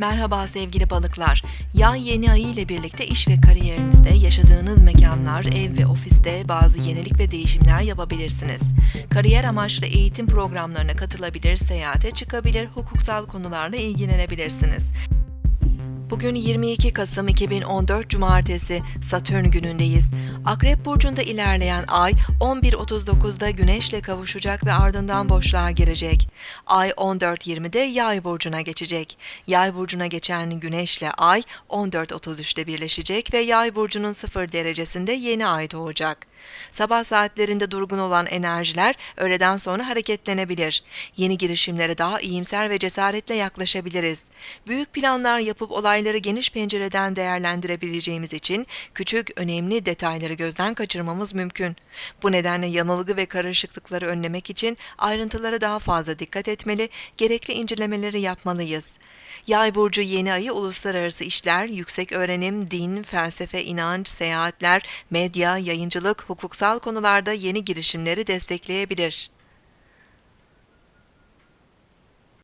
Merhaba sevgili balıklar. Yay yeni ayı ile birlikte iş ve kariyerinizde yaşadığınız mekanlar, ev ve ofiste bazı yenilik ve değişimler yapabilirsiniz. Kariyer amaçlı eğitim programlarına katılabilir, seyahate çıkabilir, hukuksal konularla ilgilenebilirsiniz. Bugün 22 Kasım 2014 Cumartesi Satürn günündeyiz. Akrep burcunda ilerleyen ay 11.39'da Güneş'le kavuşacak ve ardından boşluğa girecek. Ay 14.20'de Yay burcuna geçecek. Yay burcuna geçen Güneş'le ay 14.33'te birleşecek ve Yay burcunun 0 derecesinde yeni ay doğacak. Sabah saatlerinde durgun olan enerjiler öğleden sonra hareketlenebilir. Yeni girişimlere daha iyimser ve cesaretle yaklaşabiliriz. Büyük planlar yapıp olayları geniş pencereden değerlendirebileceğimiz için küçük, önemli detayları gözden kaçırmamız mümkün. Bu nedenle yanılgı ve karışıklıkları önlemek için ayrıntılara daha fazla dikkat etmeli, gerekli incelemeleri yapmalıyız. Yay burcu yeni ayı uluslararası işler, yüksek öğrenim, din, felsefe, inanç, seyahatler, medya, yayıncılık, hukuksal konularda yeni girişimleri destekleyebilir.